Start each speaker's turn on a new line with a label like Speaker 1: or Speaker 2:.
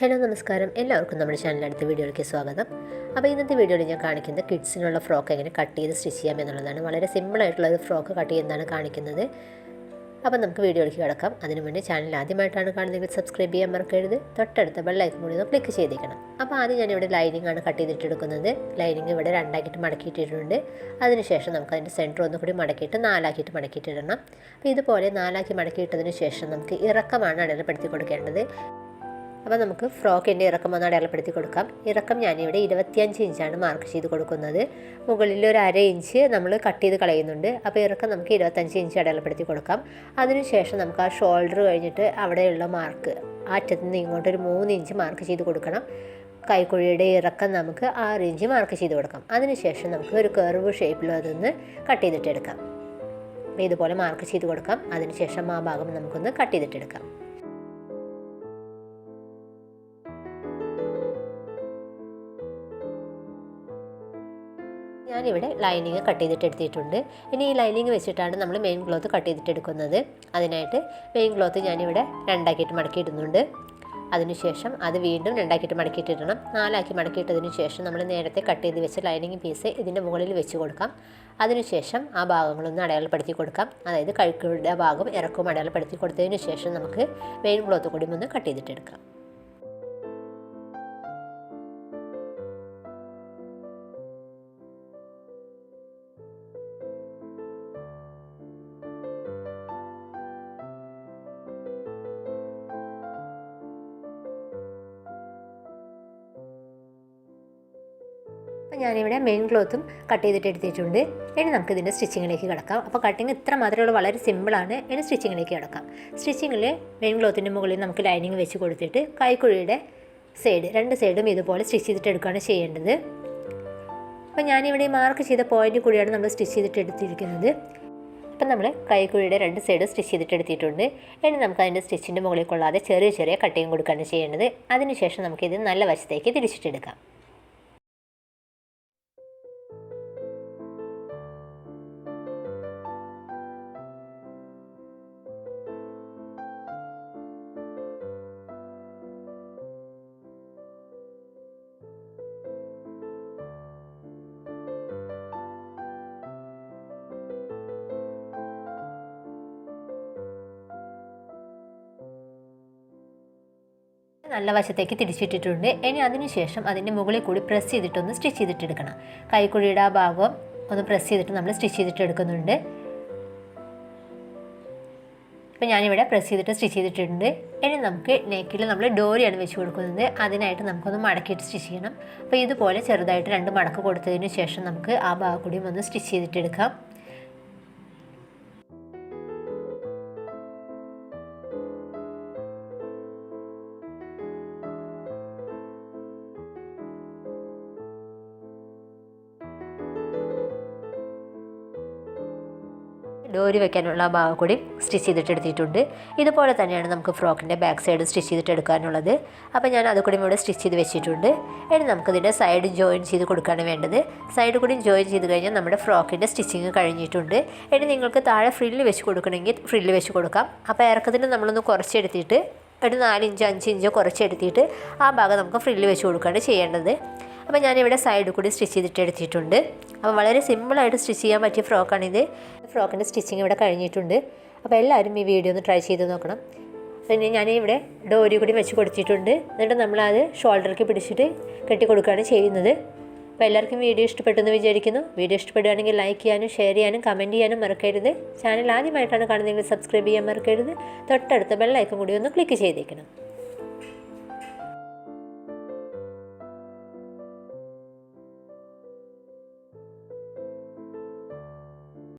Speaker 1: Hello നമസ്കാരം. എല്ലാവർക്കും നമ്മുടെ ചാനലിൽ അടുത്ത വീഡിയോയിലേക്ക് സ്വാഗതം. അപ്പോൾ ഇന്നത്തെ വീഡിയോയിൽ ഞാൻ കാണിക്കുന്നത് കിഡ്സിനുള്ള ഫ്രോക്ക് എങ്ങനെ കട്ട് ചെയ്ത് സ്റ്റിച്ച് ചെയ്യാം എന്നുള്ളതാണ്. വളരെ സിമ്പിളായിട്ടുള്ള ഒരു ഫ്രോക്ക് കട്ട് ചെയ്യുന്നതാണ് കാണിക്കുന്നത്. അപ്പോൾ നമുക്ക് വീഡിയോയിലേക്ക് കിടക്കാം. അതിനു മുന്നേ ചാനൽ ആദ്യമായിട്ടാണ് കാണുന്നതെങ്കിൽ സബ്സ്ക്രൈബ് ചെയ്യാൻ മറക്കരുത്. തൊട്ടടുത്ത ബെല്ലൈക്കൺ കൂടി ഒന്ന് ക്ലിക്ക് ചെയ്തേക്കണം. അപ്പോൾ ആദ്യം ഞാനിവിടെ ലൈനിങ് ആണ് കട്ട് ചെയ്തിട്ടെടുക്കുന്നത്. ലൈനിങ് ഇവിടെ രണ്ടാക്കിയിട്ട് മടക്കിയിട്ടിട്ടുണ്ട്. അതിനുശേഷം നമുക്ക് അതിന്റെ സെന്റർ ഒന്നുകൂടി മടക്കിയിട്ട് നാലാക്കിയിട്ട് മടക്കിയിട്ടിടണം. അപ്പോൾ ഇതുപോലെ നാലാക്കി മടക്കിയിട്ടതിന് ശേഷം നമുക്ക് ഇറക്കമാണ് അടയാളപ്പെടുത്തി കൊടുക്കേണ്ടത്. അപ്പോൾ നമുക്ക് ഫ്രോക്കിന്റെ ഇറക്കം ഒന്ന് അടയാളപ്പെടുത്തി കൊടുക്കാം. ഇറക്കം ഞാനിവിടെ ഇരുപത്തിയഞ്ച് ഇഞ്ചാണ് മാർക്ക് ചെയ്ത് കൊടുക്കുന്നത്. മുകളിൽ ഒരു അര ഇഞ്ച് നമ്മൾ കട്ട് ചെയ്ത് കളയുന്നുണ്ട്. അപ്പോൾ ഇറക്കം നമുക്ക് ഇരുപത്തഞ്ച് ഇഞ്ച് അടയാളപ്പെടുത്തി കൊടുക്കാം. അതിനുശേഷം നമുക്ക് ആ ഷോൾഡർ കഴിഞ്ഞിട്ട് അവിടെയുള്ള മാർക്ക് അറ്റത്തു നിന്ന് ഇങ്ങോട്ട് ഒരു മൂന്ന് ഇഞ്ച് മാർക്ക് ചെയ്ത് കൊടുക്കണം. കൈക്കുഴിയുടെ ഇറക്കം നമുക്ക് ആറ് ഇഞ്ച് മാർക്ക് ചെയ്ത് കൊടുക്കാം. അതിനുശേഷം നമുക്ക് ഒരു കർവ് ഷേപ്പിൽ അതൊന്ന് കട്ട് ചെയ്തിട്ടെടുക്കാം ഇതുപോലെ മാർക്ക് ചെയ്ത് കൊടുക്കാം. അതിനുശേഷം ആ ഭാഗം നമുക്കൊന്ന് കട്ട് ചെയ്തിട്ടെടുക്കാം ഞാനിവിടെ ലൈനിങ് കട്ട് ചെയ്തിട്ട് എടുത്തിട്ടുണ്ട്. ഇനി ഈ ലൈനിങ് വെച്ചിട്ടാണ് നമ്മൾ മെയിൻ ക്ലോത്ത് കട്ട് ചെയ്തിട്ട് എടുക്കുന്നത്. അതിനായിട്ട് മെയിൻ ക്ലോത്ത് ഞാനിവിടെ രണ്ടാക്കിയിട്ട് മടക്കിയിടുന്നുണ്ട്. അതിനുശേഷം അത് വീണ്ടും രണ്ടാക്കിയിട്ട് മടക്കിയിട്ടിടണം. നാലാക്കി മടക്കിയിട്ടതിന് ശേഷം നമ്മൾ നേരത്തെ കട്ട് ചെയ്ത് വെച്ച ലൈനിങ് പീസ് ഇതിന്റെ മുകളിൽ വെച്ച് കൊടുക്കാം. അതിനുശേഷം ആ ഭാഗങ്ങളൊന്ന് അടയാളപ്പെടുത്തി കൊടുക്കാം. അതായത് കഴുക്കുകളുടെ ഭാഗം ഇറക്കവും അടയാളപ്പെടുത്തി കൊടുത്തതിന് ശേഷം നമുക്ക് മെയിൻ ക്ലോത്ത് കൂടി ഒന്ന് കട്ട് ചെയ്തിട്ടെടുക്കാം ഞാനിവിടെ മെയിൻ ക്ലോത്തും കട്ട് ചെയ്തിട്ട് എടുത്തിട്ടുണ്ട്. ഇനി നമുക്ക് ഇതിന്റെ സ്റ്റിച്ചിങ്ങിലേക്ക് കിടക്കാം. അപ്പോൾ കട്ടിങ് ഇത്ര മാത്രമേ ഉള്ളൂ വളരെ സിമ്പിളാണ് ഇനി സ്റ്റിച്ചിങ്ങിലേക്ക് കിടക്കാം. സ്റ്റിച്ചിങ്ങിൽ മെയിൻ ക്ലോത്തിന്റെ മുകളിൽ നമുക്ക് ലൈനിങ് വെച്ച് കൊടുത്തിട്ട് കൈക്കുഴിയുടെ സൈഡ് രണ്ട് സൈഡും ഇതുപോലെ സ്റ്റിച്ച് ചെയ്തിട്ട് എടുക്കുകയാണ് ചെയ്യേണ്ടത്. അപ്പോൾ ഞാനിവിടെ മാർക്ക് ചെയ്ത പോയിന്റ് കൂടിയാണ് നമ്മൾ സ്റ്റിച്ച് ചെയ്തിട്ട് എടുത്തിരിക്കുന്നത്. അപ്പം നമ്മൾ കൈക്കുഴിയുടെ രണ്ട് സൈഡ് സ്റ്റിച്ച് ചെയ്തിട്ട് എടുത്തിട്ടുണ്ട്. ഇനി നമുക്ക് അതിന്റെ സ്റ്റിച്ചിന്റെ മുകളിൽ കൊള്ളാതെ ചെറിയ ചെറിയ കട്ടിങ് കൊടുക്കുകയാണ് ചെയ്യേണ്ടത്. അതിനുശേഷം നമുക്കിത് നല്ല വശത്തേക്ക് തിരിച്ചിട്ടെടുക്കാം നല്ല വശത്തേക്ക് തിരിച്ചിട്ടിട്ടുണ്ട്. ഇനി അതിനുശേഷം അതിന്റെ മുകളിൽ കൂടി പ്രസ് ചെയ്തിട്ടൊന്ന് സ്റ്റിച്ച് ചെയ്തിട്ടെടുക്കണം. കൈക്കുഴിയുടെ ആ ഭാഗം ഒന്ന് പ്രസ് ചെയ്തിട്ട് നമ്മൾ സ്റ്റിച്ച് ചെയ്തിട്ട് എടുക്കുന്നുണ്ട് ഇപ്പം ഞാനിവിടെ പ്രസ് ചെയ്തിട്ട് സ്റ്റിച്ച് ചെയ്തിട്ടുണ്ട്. ഇനി നമുക്ക് നെക്കിൽ നമ്മൾ ഡോരിയാണ് വെച്ച് കൊടുക്കുന്നത്. അതിനായിട്ട് നമുക്കൊന്ന് മടക്കിയിട്ട് സ്റ്റിച്ച് ചെയ്യണം. അപ്പോൾ ഇതുപോലെ ചെറുതായിട്ട് രണ്ട് മടക്ക് കൊടുത്തതിന് ശേഷം നമുക്ക് ആ ഭാഗം കൂടിയും ഒന്ന് സ്റ്റിച്ച് ചെയ്തിട്ടെടുക്കാം. ഡോരി വെക്കാനുള്ള ഭാഗം കൂടി സ്റ്റിച്ച് ചെയ്തിട്ട് എടുത്തിട്ടുണ്ട്. ഇതുപോലെ തന്നെയാണ് നമുക്ക് ഫ്രോക്കിന്റെ ബാക്ക് സൈഡ് സ്റ്റിച്ച് ചെയ്തിട്ട് എടുക്കാനുള്ളത്. അപ്പോൾ ഞാൻ അത് കൂടി ഇവിടെ സ്റ്റിച്ച് ചെയ്ത് വെച്ചിട്ടുണ്ട്. ഇനി നമുക്കിതിന്റെ സൈഡ് ജോയിൻ ചെയ്ത് കൊടുക്കുകയാണ് വേണ്ടത്. സൈഡ് കൂടി ജോയിൻ ചെയ്ത് കഴിഞ്ഞാൽ നമ്മുടെ ഫ്രോക്കിന്റെ സ്റ്റിച്ചിങ് കഴിഞ്ഞിട്ടുണ്ട്. ഇനി നിങ്ങൾക്ക് താഴെ ഫ്രില്ല് വെച്ച് കൊടുക്കണമെങ്കിൽ ഫ്രില്ല് വെച്ച് കൊടുക്കാം. അപ്പോൾ ഇറക്കത്തിന് നമ്മളൊന്ന് കുറച്ചെടുത്തിട്ട് ഒരു നാലിഞ്ചോ അഞ്ചിഞ്ചോ കുറച്ചെടുത്തിട്ട് ആ ഭാഗം നമുക്ക് ഫ്രില്ല് വെച്ച് കൊടുക്കുകയാണ് ചെയ്യേണ്ടത്. അപ്പോൾ ഞാനിവിടെ സൈഡ് കൂടി സ്റ്റിച്ച് ചെയ്തിട്ട് എടുത്തിട്ടുണ്ട്. അപ്പോൾ വളരെ സിമ്പിളായിട്ട് സ്റ്റിച്ച് ചെയ്യാൻ പറ്റിയ ഫ്രോക്കാണിത് ഫ്രോക്കിന്റെ സ്റ്റിച്ചിങ് ഇവിടെ കഴിഞ്ഞിട്ടുണ്ട്. അപ്പോൾ എല്ലാവരും ഈ വീഡിയോ ഒന്ന് ട്രൈ ചെയ്ത് നോക്കണം. പിന്നെ ഞാനിവിടെ ഡോരി കൂടി വെച്ച് കൊടുത്തിട്ടുണ്ട്. എന്നിട്ട് നമ്മളത് ഷോൾഡറിലേക്ക് പിടിച്ചിട്ട് കെട്ടി കൊടുക്കുകയാണ് ചെയ്യുന്നത്. അപ്പോൾ എല്ലാവർക്കും വീഡിയോ ഇഷ്ടപ്പെട്ടെന്ന് വിചാരിക്കുന്നു. വീഡിയോ ഇഷ്ടപ്പെടുകയാണെങ്കിൽ ലൈക്ക് ചെയ്യാനും ഷെയർ ചെയ്യാനും കമന്റ് ചെയ്യാനും മറക്കരുത്. ചാനൽ ആദ്യമായിട്ടാണ് കാണുന്നതെങ്കിൽ സബ്സ്ക്രൈബ് ചെയ്യാൻ മറക്കരുത്. തൊട്ടടുത്ത ബെല്ലൈക്കും കൂടി ഒന്ന് ക്ലിക്ക് ചെയ്തേക്കണം.